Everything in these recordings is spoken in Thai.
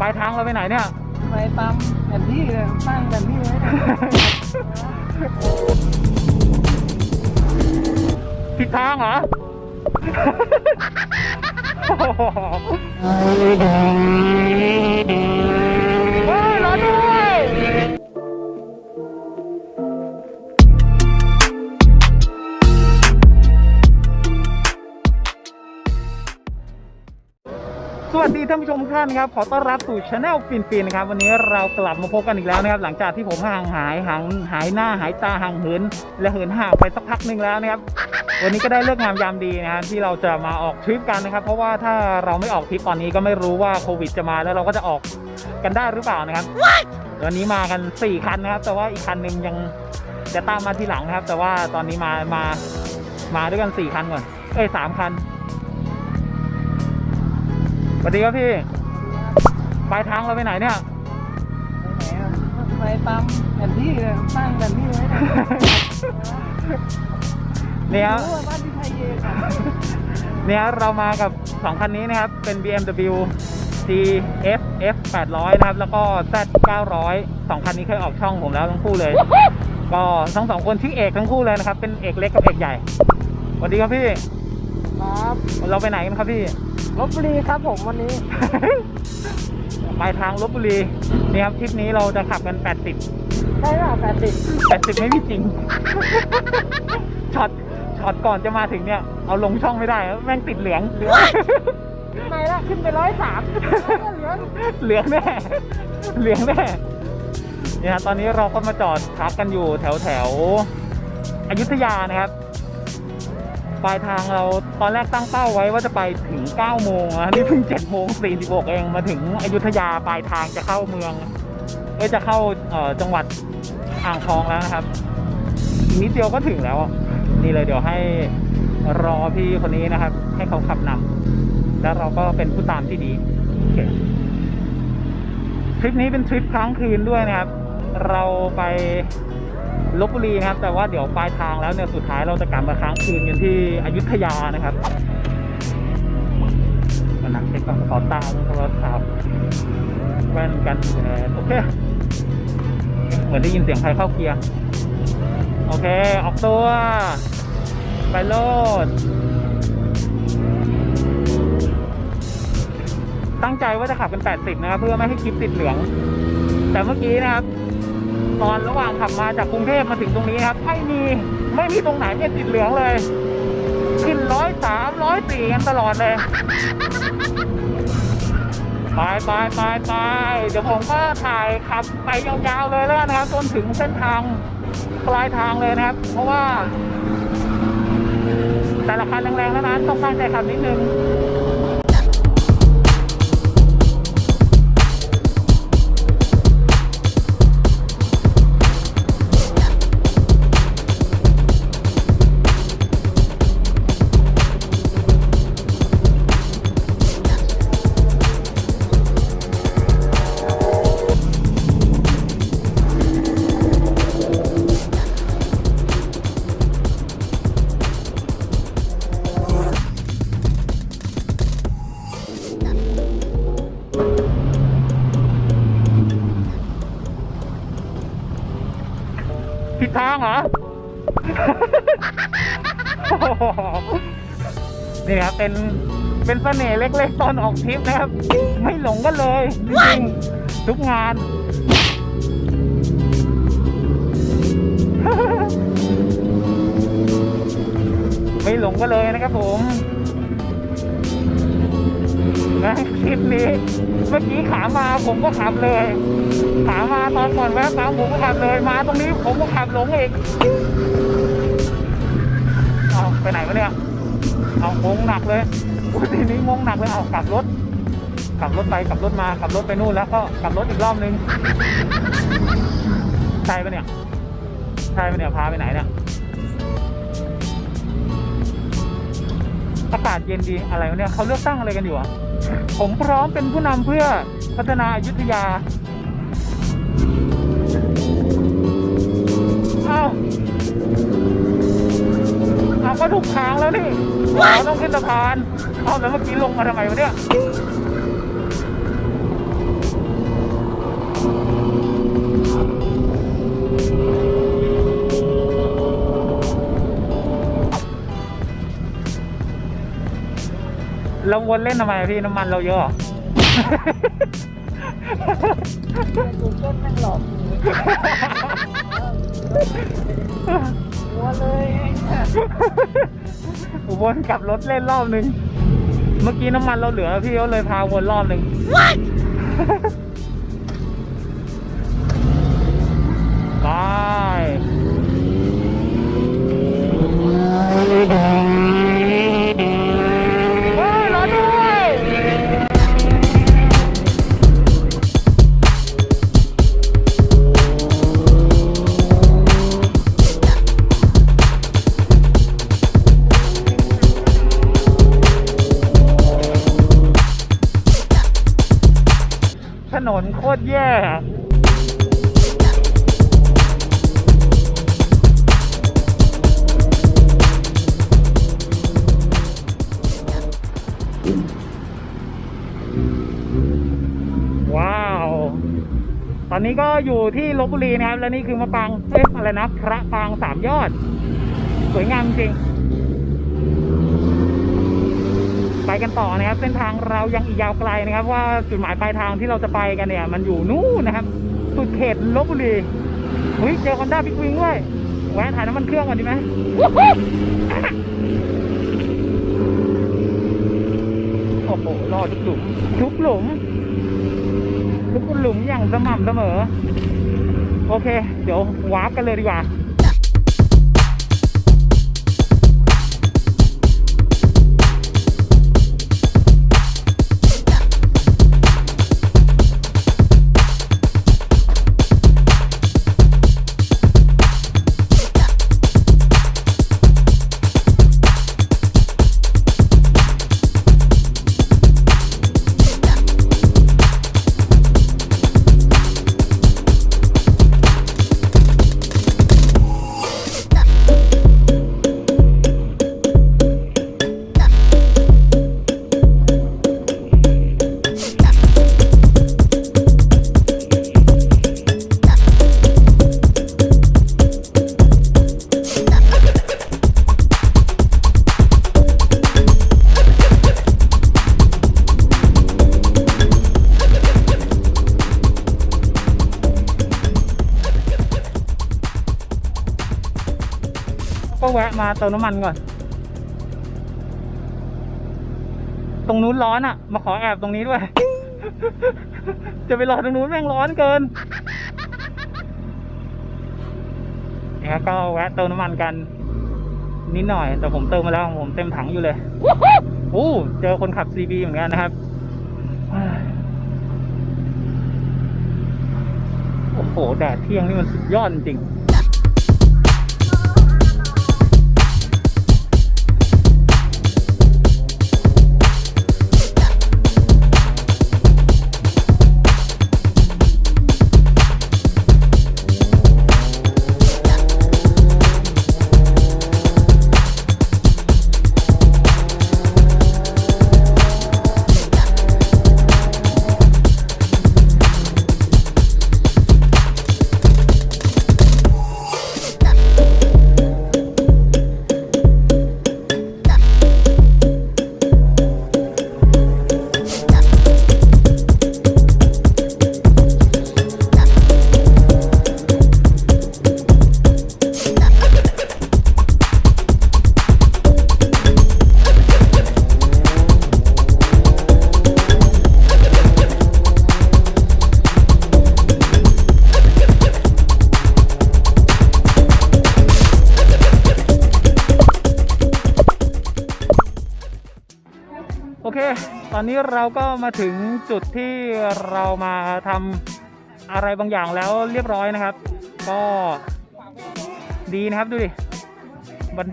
ปลายทางเราไปไหนเนี่ย ไปตามแผนที่เลยตั้งแผนที่ไว้นะผิดทางเหรอเฮ้ยรอด้วย สวัสดีท่านผู้ชมทุกท่านครับขอต้อนรับสู่ช anel ฟินฟินนะครับวันนี้เรากลับมาพบกันอีกแล้วนะครับ หลังจากที่ผมห่างหายห่างหายหน้าหายตาห่างเหินและเหินห่างไปสักพักหนึ่งแล้วนะครับ วันนี้ก็ได้เลิกงามยามดีนะครับที่เราจะมาออกทริปกันนะครับ เพราะว่าถ้าเราไม่ออกทริปตอนนี้ก็ไม่รู้ว่าโควิดจะมาแล้วเราก็จะออกกันได้หรือเปล่านะครับวันนี้มากัน 4 คันนะครับ แต่ว่าอีกคันหนึ่งยังจะตามมาทีหลังนะครับ แต่ว่าตอนนี้มามามาด้วยกัน 4 คันก่อนเอ้ยสามคัน สวัสดีครับพี่ ปลายทางเราไปไหนเนี่ย ไปไหนอะไปตามแผนที่เลยตั้งแผนที่ไว้นะเนี่ยครับรู้ว่าบ้านที่ไทยเย็นอะเนี่ยเรามากับ 2 คันนี้นะครับ เป็น BMW GF F 800นะครับ แล้วก็ Z 900สองคันนี้เคยออกช่องผมแล้วทั้งคู่เลย ก็ทั้งสองคนชื่อเอกทั้งคู่เลยนะครับ เป็นเอกเล็กกับเอกใหญ่สวัสดีครับพี่ ครับ เราไปไหนกันครับพี่ ลบบุรีครับผมวันนี้ปลายทางลบบุรีนี่ครับทริปนี้เราจะขับกัน 80 ใช่ป่ะแปดสิบ80 ไม่มีจริง ช็อต ช็อตก่อนจะมาถึงเนี่ย เอาลงช่องไม่ได้ แม่งติดเหลือง เหลืองขึ้นไปละขึ้นไปร้อยสามเหลืองเหลืองแน่ เหลืองแน่ เนี่ยฮะตอนนี้เราก็มาจอดพักกันอยู่แถวแถวอยุธยานะครับ ปลายทางเราตอนแรกตั้งเป้าไว้ว่าจะไปถึง 9 โมงนะนี่เพิ่ง 7 โมง 46 เองมาถึงอยุธยาปลายทางจะเข้าเมืองเอ้จะเข้าจังหวัดอ่างทองแล้วนะครับอีกนิดเดียวก็ถึงแล้ว นี่เลยเดี๋ยวให้รอพี่คนนี้นะครับ ให้เขาขับนำแล้วเราก็เป็นผู้ตามที่ดีโอเคทริปนี้เป็นทริปค้างคืนด้วยนะครับ เราไป ลบบุรีนะครับ แต่ว่าเดี๋ยวปลายทางแล้วเนี่ยสุดท้ายเราจะกลับมาค้างคืนกันที่อยุธยานะครับมานักเช็คก่อนขอตามโทรศัพท์แว่นกันแดดโอเคเหมือนได้ยินเสียงใครเข้าเกียร์โอเค ออกตัว ไปโลด ตั้งใจว่าจะขับเป็น 80 นะครับ เพื่อไม่ให้คลิปติดเหลือง แต่เมื่อกี้นะครับ ตอนระหว่างขับมาจากกรุงเทพมาถึงตรงนี้ครับ ไม่มีไม่มีตรงไหนเนี่ยติดเหลืองเลย ขึ้นร้อยสามร้อยสี่กันตลอดเลยไปไปไปไปเดี๋ยวผมก็ถ่ายขับไปยาวๆเลยแล้วนนะครับ จนถึงเส้นทางปลายทางเลยนะครับ เพราะว่า แต่ละคันแรงๆแล้วนะต้องตั้งใจขับนิดนึง นี่ครับเป็นเป็นเสน่ห์เล็กๆตอนออกทริปนะครับ ไม่หลงกันเลยจริงๆทุกงาน ไม่หลงกันเลยนะครับผมนะคลิปนี้เมื่อกี้ขามาผมก็ขับเลยขามาตอนก่อนแวะปั๊มผมก็ขับเลย มาตรงนี้ผมก็ขับหลงอีกเอา ไปไหนวะเนี่ย เอางงหนักเลยทีนี้งงหนักเลยเอากลับรถขับรถไปกลับรถมาขับรถไปนู่นแล้วก็กลับรถอีกรอบนึงใช่ปะเนี่ยใช่ปะเนี่ยพาไปไหนเนี่ยอากาศเย็นดีอะไรวะเนี่ยเขาเลือกตั้งอะไรกันอยู่อะผมพร้อมเป็นผู้นำเพื่อพัฒนาอยุธยา ถูกทางแล้วนี่เราต้องขึ้นสะพาน เอาแล้วเมื่อกี้ลงมาทำไมวะเนี่ยเราวนเล่นทำไมพี่น้ำมันเราเยอะกูเกิลนั่งหลอก กูหัวเลยไอ้เนี่ยวนกลับรถเล่นรอบหนึ่งเมื่อกี้น้ำมันเราเหลือพี่ก็เลยพาวนรอบหนึ่งไป อนนี้ก็อยู่ที่ลบบุรีนะครับ และนี่คือมะปรางเอ๊ะอะไรนะพระปรางสามยอด สวยงามจริง ไปกันต่อนะครับ เส้นทางเรายังอีกยาวไกลนะครับ ว่าจุดหมายปลายทางที่เราจะไปกันเนี่ย มันอยู่นู่นนะครับ สุดเขตลบบุรีเฮ้ยเจอคอนด้าบิ๊กวิงด้วยแวะถ่ายน้ำมันเครื่องก่อนดีไหมโอ้โหรอทุกหลุมทุกหลุม หลุมอย่างสม่ำเสมอ โอเค เดี๋ยววาร์ปกันเลยดีกว่า แวะมาเติมน้ำมันก่อน ตรงนู้นร้อนอะ มาขอแอบตรงนี้ด้วย จะไปรอตรงนู้นแม่งร้อนเกินเนี่ยก็แวะเติมน้ำมันกัน นิดหน่อย แต่ผมเติมมาแล้วผมเต็มถังอยู่เลยโอ้เจอคนขับ CB เหมือนกันนะครับโอ้โหแดดเที่ยงนี่มันสุดยอดจริง ตอนนี้เราก็มาถึงจุดที่เรามาทำอะไรบางอย่างแล้วเรียบร้อยนะครับ ก็ดีนะครับดูดิ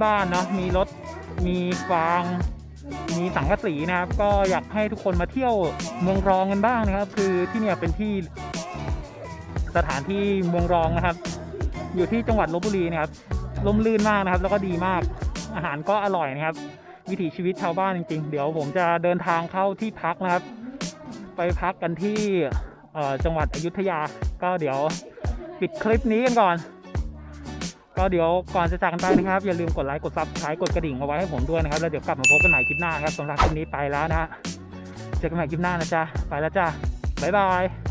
บ้านๆเนาะมีรถมีฟางมีสังกะสีนะครับ ก็อยากให้ทุกคนมาเที่ยวเมืองรองกันบ้างนะครับ คือที่เนี่ยเป็นที่สถานที่เมืองรองนะครับ อยู่ที่จังหวัดลบบุรีนะครับลมลื่นมากนะครับ แล้วก็ดีมากอาหารก็อร่อยนะครับ วิถีชีวิตชาวบ้านจริง ๆ เดี๋ยวผมจะเดินทางเข้าที่พักนะครับ ไปพักกันที่จังหวัดอยุธยา ก็เดี๋ยวปิดคลิปนี้กันก่อน ก็เดี๋ยวก่อนจะจากกันไปนะครับ อย่าลืมกดไลค์กดซับสไครต์กดกระดิ่งเอาไว้ให้ผมด้วยนะครับ แล้วเดี๋ยวกลับมาพบกันใหม่คลิปหน้าครับสำหรับคลิปนี้ไปแล้วนะฮะเจอกันใหม่คลิปหน้านะจ๊ะไปแล้วจ้ะบ๊ายบาย